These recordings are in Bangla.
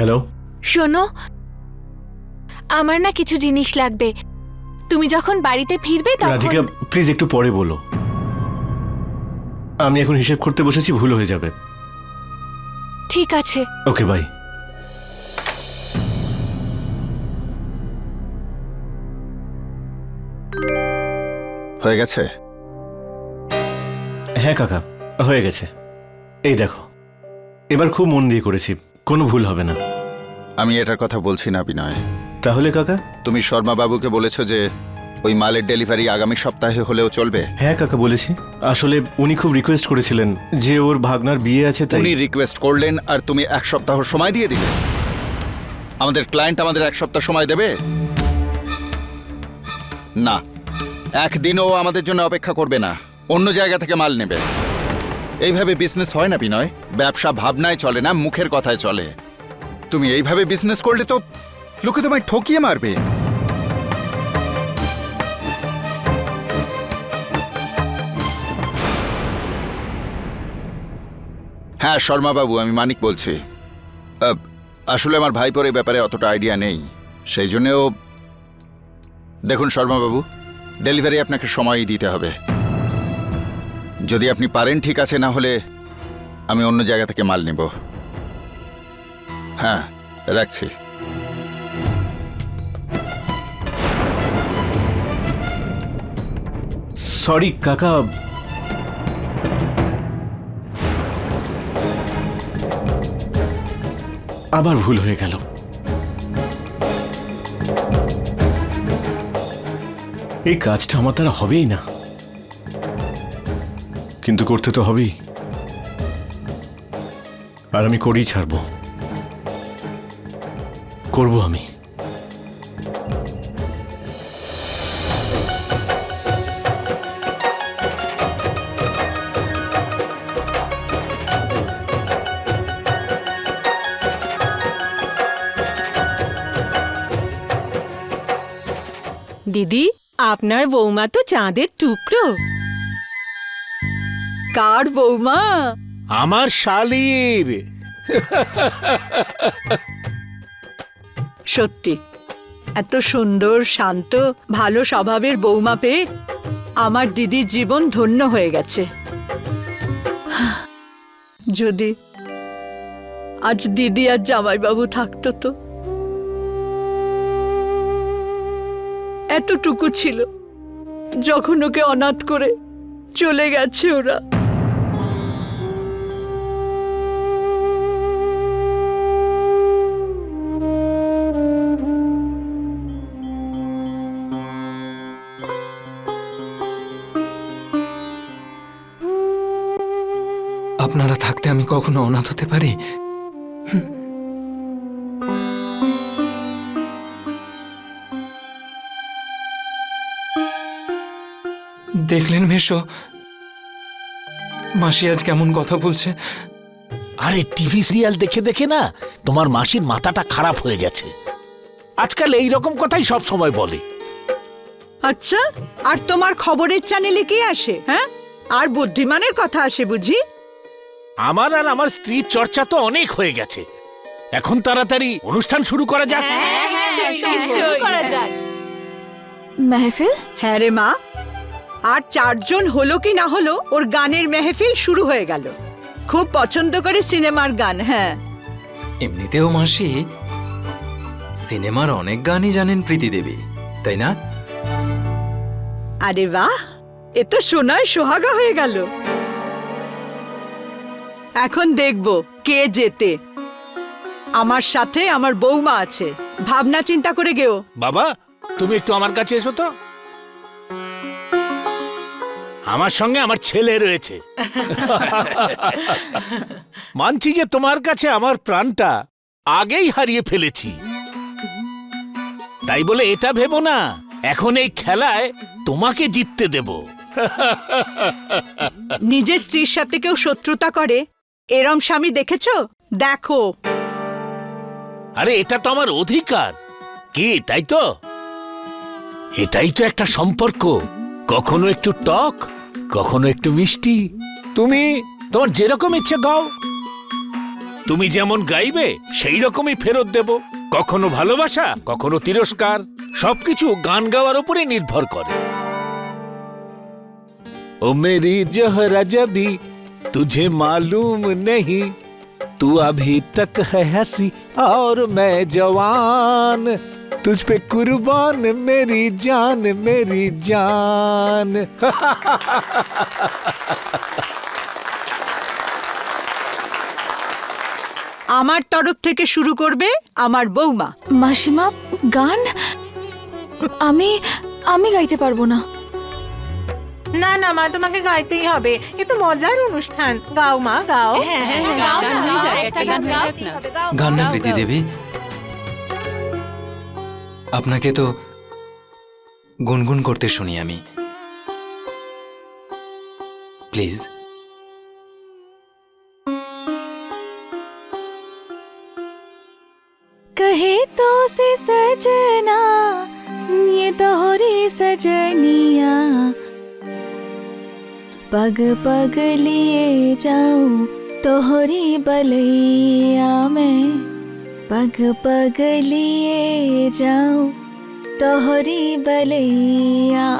হ্যালো শোনো আমার না কিছু জিনিস লাগবে। তুমি যখন বাড়িতে ফিরবে রাধিকা তখন প্লিজ একটু পরে বলো। আমি এখন হিসেব করতে বসেছি ভুল হয়ে যাবে। ঠিক আছে। ওকে বাই হয়ে গেছে? হ্যাঁ কাকা হয়ে গেছে। এই দেখো এবার খুব মন দিয়ে করেছি। কোনো ভুল হবে না। আমি এটার কথা বলছি না বিনয়। তাহলে কাকা? তুমি শর্মা বাবুকে বলেছ যে ওই মালের ডেলিভারি আগামী সপ্তাহে হলেও চলবে? হ্যাঁ কাকা বলেছি। আসলে উনি খুব রিকোয়েস্ট করেছিলেন যে ওর ভাগনার বিয়ে আছে তাই উনি রিকোয়েস্ট করলেন আর তুমি এক সপ্তাহ সময় দিয়ে দিলে। আমাদের ক্লায়েন্ট আমাদের এক সপ্তাহ সময় দেবে? না। একদিনও ও আমাদের জন্য অপেক্ষা করবে না। অন্য জায়গা থেকে মাল নেবে। এইভাবে বিজনেস হয় না, বিনয়। ব্যবসা ভাবনায় চলে না, মুখের কথায় চলে। তুমি এইভাবে বিজনেস করলে তো লোকে তোমায় ঠকিয়ে মারবে। হ্যাঁ শর্মা বাবু আমি মানিক বলছি। আসলে আমার ভাইপোর এই ব্যাপারে অতটা আইডিয়া নেই। সেই জন্যেও দেখুন শর্মা বাবু ডেলিভারি আপনাকে সময়ই দিতে হবে। যদি আপনি পারেন, ঠিক আছে, না হলে আমি অন্য জায়গা থেকে মাল নেব। হ্যাঁ রাখছি। সরি, কাকা। আবার ভুল হয়ে গেল। এই কাজটা আমার দ্বারা হবেই না। কিন্তু করতে তো হবেই। আর আমি করেই ছাড়বো। করব আমি। দিদি, আপনার বৌমা তো চাঁদের টুকরো। কার বৌমা? আমার শালির। সত্যি এত সুন্দর শান্ত ভালো স্বভাবের বৌমা পেয়ে আমার দিদির জীবন ধন্য হয়ে গেছে। যদি আজ দিদি আর জামাইবাবু থাকতো তো? এতটুকু ছিল যখন ওকে অনাথ করে চলে গেছে ওরা। থাকতে আমি কখনো অনাথ হতে পারি? দেখলেন মেশো মাসি আজ কেমন কথা বলছে? আরে টিভি সিরিয়াল দেখে দেখে না তোমার মাসির মাথাটা খারাপ হয়ে গেছে। আজকাল এই রকম কথাই সব সময় বলে। আচ্ছা আর তোমার খবরের চ্যানেলে কি আসে হ্যাঁ? আর বুদ্ধিমানের কথা আসে বুঝি? আমার আর আমার স্ত্রীর চর্চা তো অনেক হয়ে গেছে। এখন তাড়াতাড়ি অনুষ্ঠান শুরু করা যাক। মেহফিল? হ্যাঁ রে মা। আর চারজন হলো কি না হলো ওর গানের মেহফিল শুরু হয়ে গেল। খুব পছন্দ করে সিনেমার গান হ্যাঁ। এমনিতেও মাসি সিনেমার অনেক গানই জানেন প্রীতি দেবী তাই না? আরে বাহ এ তো সোনায় সোহাগা হয়ে গেল। এখন দেখব কে জেতে আমার সাথে আমার বৌমা আছে। ভাবনা চিন্তা করে গেও। বাবা তুমি একটু আমার কাছে এসো তো। আমার সঙ্গে আমার ছেলে রয়েছে। মানছি যে তোমার কাছে আমার প্রাণটা আগেই হারিয়ে ফেলেছি। তাই বলে এটা ভেবো না এখন এই খেলায় তোমাকে জিততে দেব। নিজের স্ত্রীর সাথে কেউ শত্রুতা করে? এরম স্বামী দেখেছ? দেখো। আরে, এটা তো আমার অধিকার। কি, তাই তো? এটাই তো একটা সম্পর্ক। কখনো একটু টক, কখনো একটু মিষ্টি। তুমি, তোমার যেরকম ইচ্ছে, গাও। তুমি যেমন গাইবে সেই রকমই ফেরত দেব। কখনো ভালোবাসা, কখনো তিরস্কার। সবকিছু গান গাওয়ার উপরে নির্ভর করে। ও মেরি জহরা জবি तुझे मालूम नहीं तू अभी तक है हंसी और मैं जवान तुझ पे कुर्बान मेरी जान मेरी जान আমার তরফ থেকে শুরু করবে আমার বৌমা মাসিমা গান আমি আমি গাইতে পারবো না না না মা তোমাকে গাইতেই হবে এ তো মজার অনুষ্ঠান গাও মা গাও গান না প্রীতি দেবী আপনাকে তো গুনগুন করতে শুনি আমি প্লিজ कहे तो से सजना ये तोहरी सजनिया पग पग लिए जाऊँ, तोहरी बलैया मैं। पग पग लिए जाऊँ, तोहरी बलैया।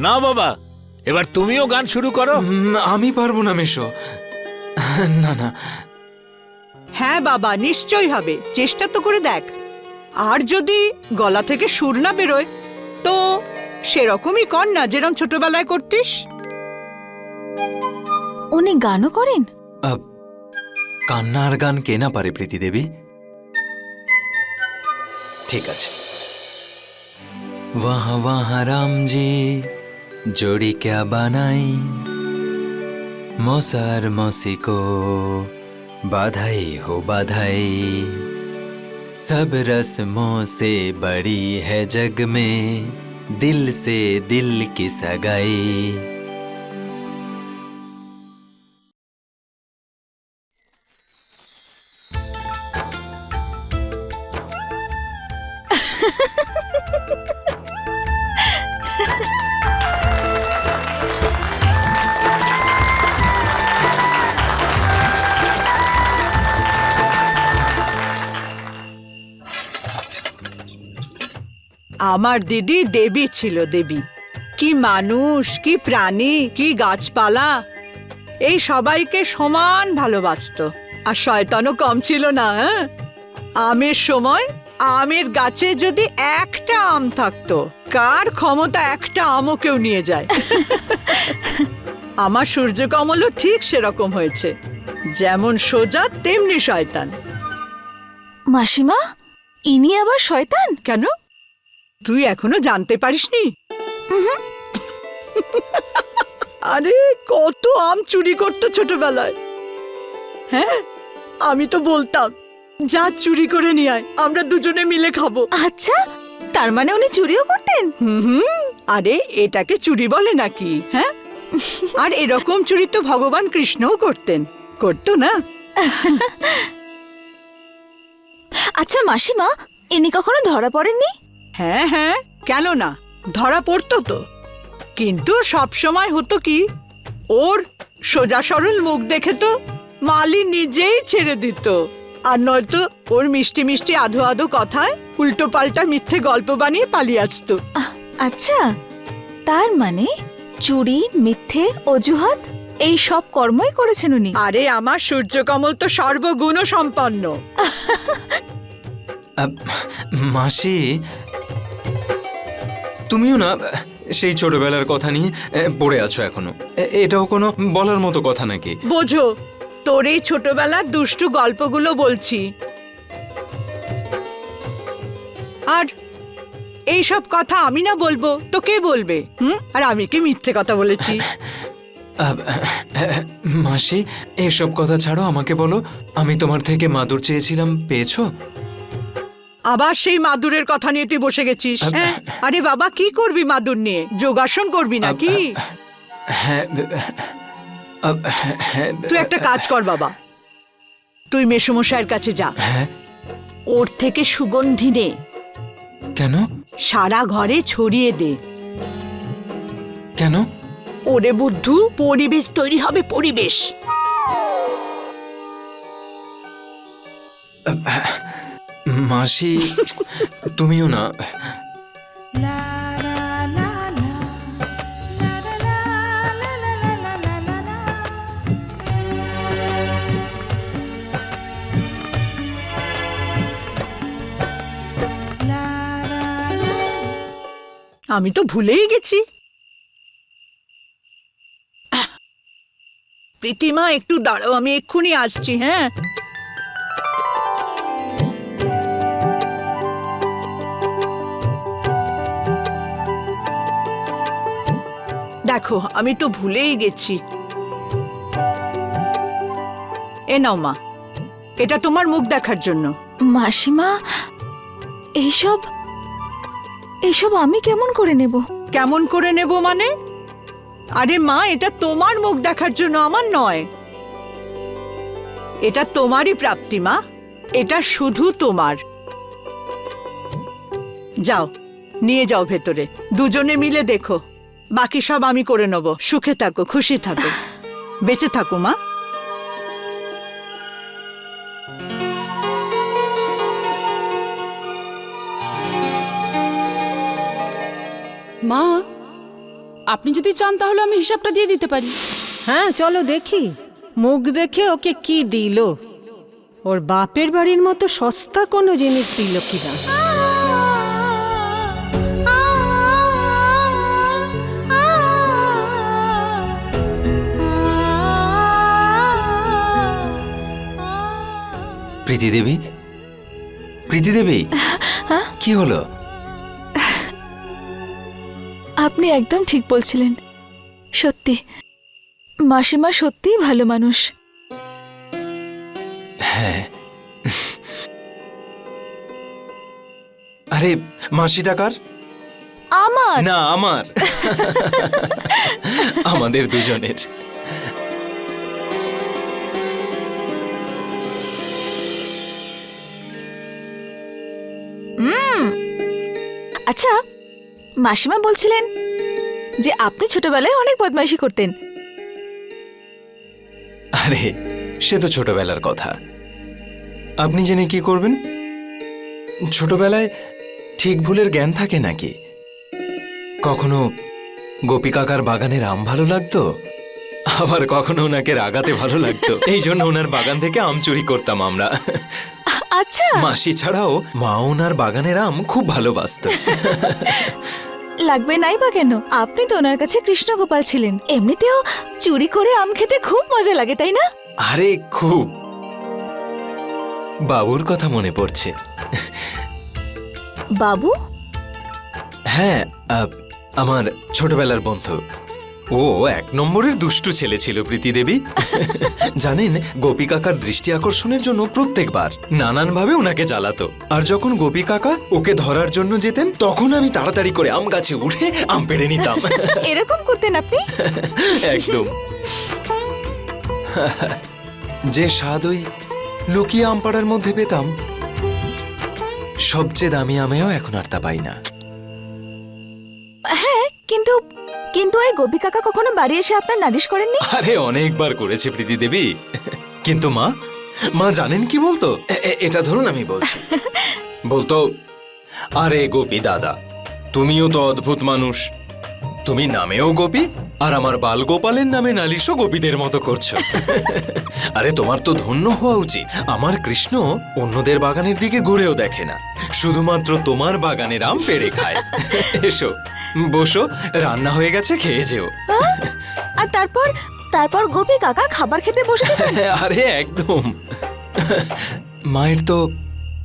ना बाबा এবার তুমিও গান শুরু করো উম, আমি পারবো না মেশো না না হ্যাঁ বাবা নিশ্চয়ই হবে চেষ্টা তো করে দেখ আর যদি গলা থেকে সুর না বেরোয় তো সেরকমই কর না যেরকম ছোটবেলায় করতিস উনি গানও করেন আহ, কান্নার গান কে না পারে প্রীতি দেবী ঠিক আছে वहाँ वहाँ राम जी जोड़ी क्या बनाई? मौसार मौसी को बाधाई हो बाधाई। सब रस्मों से बड़ी है जग में, दिल से दिल की सगाई। আমার দিদি দেবী ছিল দেবী। কি মানুষ কি প্রাণী কি গাছপালা। এই সবাইকে সমান ভালোবাসতো। আর শয়তানও কম ছিল না হ্যাঁ? আমের সময় আমের গাছে যদি একটা আম থাকতো কার ক্ষমতা একটা আমও কেউ নিয়ে যায়? আমার সূর্যকমলও ঠিক সেরকম হয়েছে যেমন সোজা তেমনি শয়তান। মাসিমা ইনি আবার শয়তান? কেন? তুই এখনও জানতে পারিসনি? আরে কত আম চুরি করতো ছোটবেলায়। হ্যাঁ? আমি তো বলতাম যা চুরি করে নিয়ে আয় আমরা দুজনে মিলে খাব। আচ্ছা তার মানে উনি চুরিও করতেন? হুম হুম। আরে এটাকে চুরি বলে নাকি হ্যাঁ? আর এরকম চুরি তো ভগবান কৃষ্ণও করতেন করতো না? আচ্ছা মাসিমা ইনি কখনো ধরা পড়েননি? হ্যাঁ হ্যাঁ কেন না? ধরা পড়তো তো। কিন্তু সব সময় হতো কি? ওর সোজা সরল মুখ দেখে তো মালি নিজেই ছেড়ে দিত। আর নয়তো ওর মিষ্টি মিষ্টি আধো আধো কথায় উল্টো পাল্টা মিথ্যে গল্প বানিয়ে পালিয়ে আসতো। আচ্ছা তার মানে চুরি মিথ্যে অজুহাত এই সব কর্মই করেছেন উনি? আরে আমার সূর্যকমল তো সর্বগুণ সম্পন্ন মাসি তুমিও না সেই ছোটবেলার কথা নিয়ে পড়ে আছো এখনও। এটাও কোনো বলার মতো কথা নাকি? বোঝো তোর এই ছোটবেলার দুষ্টু গল্পগুলো বলছি। আর এইসব কথা আমি না বলব তো কে বলবে? হুম? আর আমি কি মিথ্যে কথা বলেছি? মাসি এসব কথা ছাড়ো আমাকে বলো আমি তোমার থেকে মাদুর চেয়েছিলাম পেয়েছ? আবার সেই মাদুরের কথা নিয়ে তুই বসে গেছিস হ্যাঁ? আরে বাবা কি করবি মাদুর নিয়ে? যোগাসন করবি নাকি? হ্যাঁ হ্যাঁ তুই একটা কাজ কর বাবা। তুই মেসমশাইয়ের কাছে যা। হ্যাঁ? ওর থেকে সুগন্ধি নে। কেন? সারা ঘরে ছড়িয়ে দে। কেন? ওরে বুদ্ধু পরিবেশ তৈরি হবে পরিবেশ। মাসি তুমিও না। আমি তো ভুলেই গেছি। প্রীতিমা একটু দাঁড়াও আমি এক্ষুনি আসছি হ্যাঁ? দেখো আমি তো ভুলেই গেছি। এ নাও মা এটা তোমার মুখ দেখার জন্য। মাসিমা এইসব এইসব আমি কেমন করে নেব? কেমন করে নেব মানে? আরে মা এটা তোমার মুখ দেখার জন্য আমার নয়। এটা তোমারই প্রাপ্তি মা এটা শুধু তোমার। যাও নিয়ে যাও ভেতরে দুজনে মিলে দেখো। বাকি সব আমি করে নেব। সুখে থাকো খুশি থাকো। বেঁচে থাকো মা। মা আপনি যদি চান তাহলে আমি হিসাবটা দিয়ে দিতে পারি। হ্যাঁ চলো দেখি। মুখ দেখে ওকে কি দিল? ওর বাপের বাড়ির মতো সস্তা কোনো জিনিস দিল কিনা? প্রীতি দেবী? প্রীতি দেবী? কি হলো? আপনি একদম ঠিক বলছিলেন। সত্যি। মাসিমা সত্যিই ভালো মানুষ। হ্যাঁ। আরে মাসি টাকার আমার? না আমার। আমাদের দুজনের। আচ্ছা মাসিমা বলছিলেন যে আপনি ছোটবেলায় অনেক বদমাইশি করতেন। আরে, সে তো ছোটবেলার কথা। আপনি জেনে কি করবেন? ছোটবেলায় ঠিক ভুলের জ্ঞান থাকে নাকি? কখনো গোপী কাকার বাগানের আম ভালো লাগতো? আবার কখনো ওনাকে রাগাতে ভালো লাগতো? এই জন্য ওনার বাগান থেকে আম চুরি করতাম আমরা। আচ্ছা। মাসি ছাড়াও মা ওনার বাগানের আম খুব ভালোবাসত। লাগবে নাই বা কেন? আপনি তো ওনার কাছে কৃষ্ণগোপাল ছিলেন। এমনিতেও চুরি করে আম খেতে খুব মজা লাগে তাই না? আরে খুব। বাবুর কথা মনে পড়ছে। বাবু? হ্যাঁ আহ, আমার ছোটবেলার বন্ধু। ও এক নম্বরের দুষ্টু ছেলে ছিল প্রীতি দেবী। জানেন গোপী কাকার দৃষ্টি আকর্ষণের জন্য প্রত্যেকবার নানানভাবে ওনাকে জ্বালাতো। আর যখন গোপী কাকা ওকে ধরার জন্য যেতেন তখন আমি তাড়াতাড়ি করে আম গাছে উঠে আম পেড়ে নিতাম। এরকম করতেন আপনি? একদম। যে স্বাদ ওই লুকিয়ে আম পাড়ার মধ্যে পেতাম সবচেয়ে দামি আমেও এখন আর তা পাই না। হ্যাঁ কিন্তু কিন্তু এই গোপী কাকা কখনো বাড়ি এসে আপনার নালিশ করেননি? আরে অনেকবার করেছে প্রীতি দেবী। কিন্তু মা মা জানেন কি বলতো? এটা ধরুন আমি বলছি। বলতো আরে গোপী দাদা তুমিও তো অদ্ভুত মানুষ। তুমি নামেও গোপী আর আমার বাল গোপালের নামে নালিশও গোপীদের মতো করছ। আরে তোমার তো ধন্য হওয়া উচিত। আমার কৃষ্ণ অন্যদের বাগানের দিকে ঘুরেও দেখে না। শুধুমাত্র তোমার বাগানের আম পেড়ে খায়। এসো। বসো রান্না হয়ে গেছে খেয়ে যেও। আর তারপর তারপর গোপী কাকা খাবার খেতে বসে আরে একদম। মায়ের তো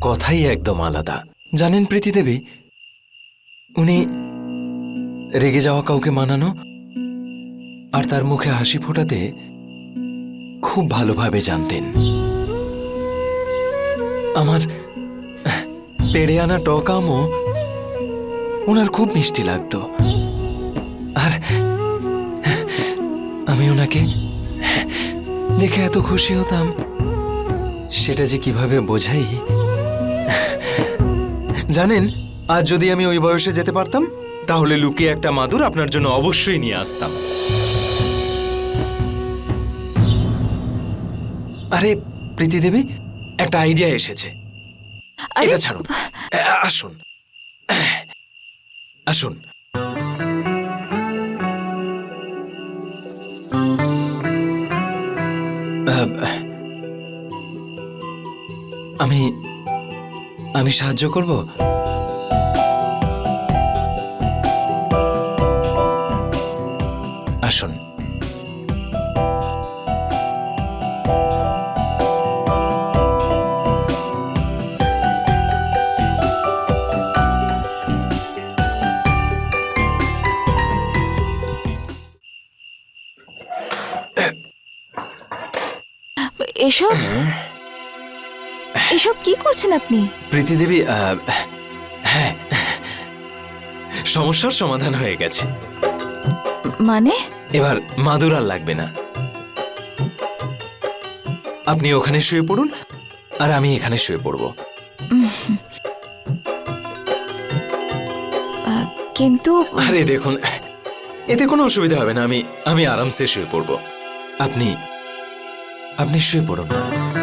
কথাই একদম আলাদা। জানেন প্রীতি দেবী উনি রেগে যাওয়া কাউকে মানানো আর তার মুখে হাসি ফোটাতে খুব ভালোভাবে জানতেন। আমার পেড়ে আনা টক আমও ওনার খুব মিষ্টি লাগতো। আর আমি ওনাকে দেখে এত খুশি হতাম সেটা যে কীভাবে বোঝাই? জানেন আজ যদি আমি ওই বয়সে যেতে পারতাম তাহলে লুকিয়ে একটা মাদুর আপনার জন্য অবশ্যই নিয়ে আসতাম। আরে প্রীতি দেবী একটা আইডিয়া এসেছে। এটা ছাড়ুন। আসুন। আসুন। আমি আমি সাহায্য করব? আসুন। এসব? এসব কি করছেন আপনি? প্রীতি দেবী হ্যাঁ। সমস্যার সমাধান হয়ে গেছে। মানে? এবার মাদুর আর লাগবে না। আপনি ওখানে শুয়ে পড়ুন আর আমি এখানে শুয়ে পড়ব। কিন্তু আরে দেখুন এতে কোনো অসুবিধা হবে না আমি আমি আরামসে শুয়ে পড়ব। আপনি আপনি শুয়ে পড়ুন না।